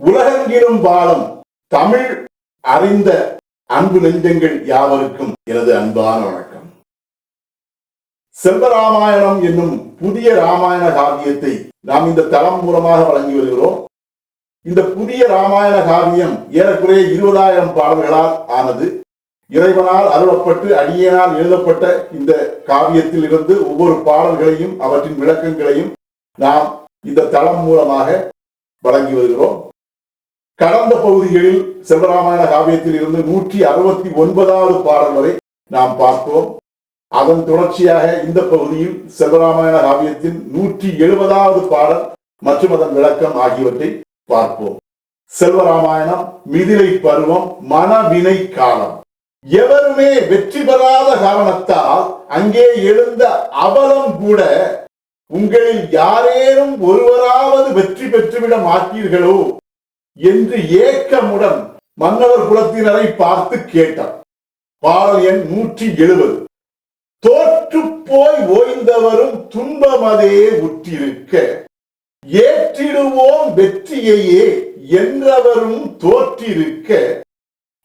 உலகெங்கிலும் வாழும் தமிழ் அறிந்த அன்பு நெஞ்சங்கள் யாவருக்கும் எனது அன்பான வணக்கம். செல்வராமாயணம் என்னும் புதிய ராமாயண காவியத்தை நாம் இந்த தளம் மூலமாக வழங்கி வருகிறோம். இந்த புதிய ராமாயண காவியம் ஏறக்குறைய இருபதாயிரம் பாடல்களால் ஆனது. இறைவனால் அருளப்பட்டு அடியனால் எழுதப்பட்ட இந்த காவியத்தில் இருந்து ஒவ்வொரு பாடல்களையும் அவற்றின் விளக்கங்களையும் நாம் இந்த தளம் மூலமாக வழங்கி வருகிறோம். கடந்த பகுதிகளில் சிவராமாயண காவியத்தில் இருந்து நூற்றி அறுபத்தி ஒன்பதாவது பாடல் வரை நாம் பார்த்தோம். அதன் தொடர்ச்சியாக இந்த பகுதியில் சிவராமாயண காவியத்தின் நூற்றி எழுபதாவது பாடல் மற்றும் அதன் விளக்கம் ஆகியவற்றை பார்ப்போம். செல்வராமாயணம் மிதிலை பருவம் மனவினை காலம். எவருமே வெற்றி பெறாத காரணத்தால் அங்கே எழுந்த அவலம் கூட உங்களில் யாரேனும் ஒருவராவது வெற்றி பெற்றுவிட மாட்டீர்களோ? என்று ஏக்கமுடன் மன்னவர் குலத்தினரை பார்த்து கேட்டார் பாடல் எண் நூற்றி எழுபது. தோற்று போய் ஓய்ந்தவரும் துன்பமதே உற்றிருக்க ஏற்றிடுவோம் வெற்றியையே என்றவரும் தோற்றிருக்க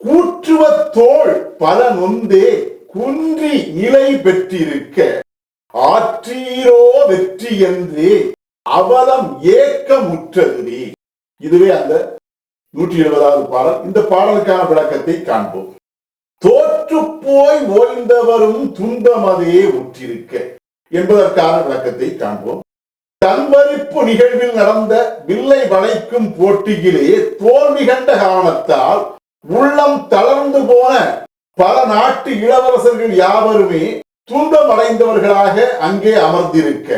கூற்றுவ தோள் பல நொந்தே குன்றி நிலை பெற்றிருக்க ஆற்றீரோ வெற்றி என்றே அவலம் ஏக்கமுற்றது இதுவே அந்த நூற்றி எழுபதாவது பாடல் இந்த பாடலுக்கான விளக்கத்தை காண்போம். தோற்று போய் ஓய்ந்தவரும் அதையே உற்றிருக்க என்பதற்கான விளக்கத்தை காண்போம். தன்வரிப்பு நிகழ்வில் நடந்த வில்லை வளைக்கும் போட்டியிலே தோல்வி கண்ட காரணத்தால் உள்ளம் தளர்ந்து போன பல நாட்டு இளவரசர்கள் யாவருமே துன்பம் அடைந்தவர்களாக அங்கே அமர்ந்திருக்க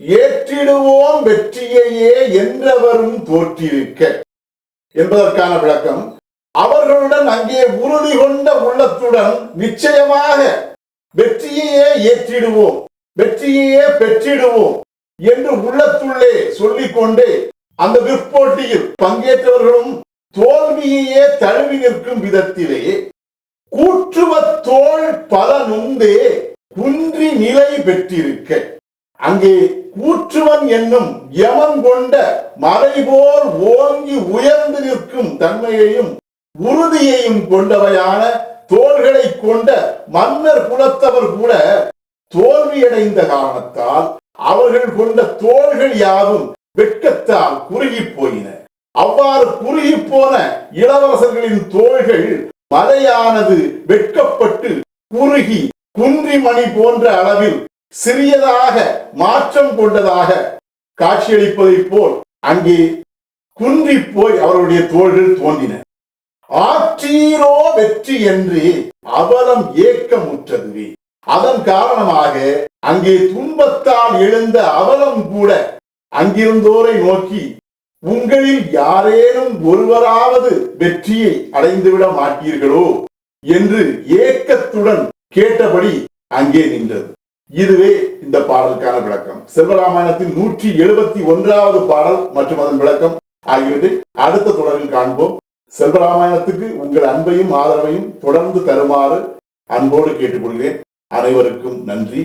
ஏற்றிடுவோம் வெற்றியையே என்றவரும் தோற்றிருக்க. என்பதற்கான விளக்கம். அவர்களுடன் அங்கே உறுதி கொண்ட உள்ளத்துடன் நிச்சயமாக வெற்றியையே ஏற்றிடுவோம் வெற்றியையே பெற்றிடுவோம் என்று உள்ளத்துள்ளே சொல்லிக்கொண்டே அந்த விற்போட்டியில் பங்கேற்றவர்களும் தோல்வியையே தழுவி நிற்கும் விதத்திலே கூற்றுவ தோல் பல நுந்தே குன்றி நிலை பெற்றிருக்க. அங்கே கூற்றுவன் என்னும் யமன் கொண்ட மறைபோல் ஓங்கி உயர்ந்து நிற்கும் தன்மையையும் உறுதியையும் கொண்டவையான தோள்களை கொண்ட மன்னர் குலத்தவர் கூட தோல்வியடைந்த காரணத்தால் அவர்கள் கொண்ட தோள்கள் யாவும் வெட்கத்தால் குறுகி போயின. அவ்வாறு குறுகி போன இளவரசர்களின் தோள்கள் மலையானது வெட்கப்பட்டு குறுகி குன்றிமணி போன்ற அளவில் சிறியதாக மாற்றம் கொண்டதாக காட்சியளிப்பதைப் போல் அங்கே குன்றி போய் அவருடைய தோள்கள் தோன்றின. ஆற்றீரோ வெற்றி என்று அவலம் ஏக்கமுற்றது அதன் காரணமாக அங்கே துன்பத்தால் எழுந்த அவலம் கூட அங்கிருந்தோரை நோக்கி உங்களில் யாரேனும் ஒருவராவது வெற்றியை அடைந்துவிட மாட்டீர்களோ? என்று ஏக்கத்துடன் கேட்டபடி அங்கே நின்றது. இதுவே இந்த பாடலுக்கான விளக்கம். செல்வராமாயணத்தின் நூற்றி எழுபத்தி ஒன்றாவது பாடல் மற்றும் அதன் விளக்கம் ஆகியவற்றை அடுத்த தொடரில் காண்போம். செல்வராமாயணத்துக்கு உங்கள் அன்பையும் ஆதரவையும் தொடர்ந்து தருமாறு அன்போடு கேட்டுக்கொள்கிறேன். அனைவருக்கும் நன்றி.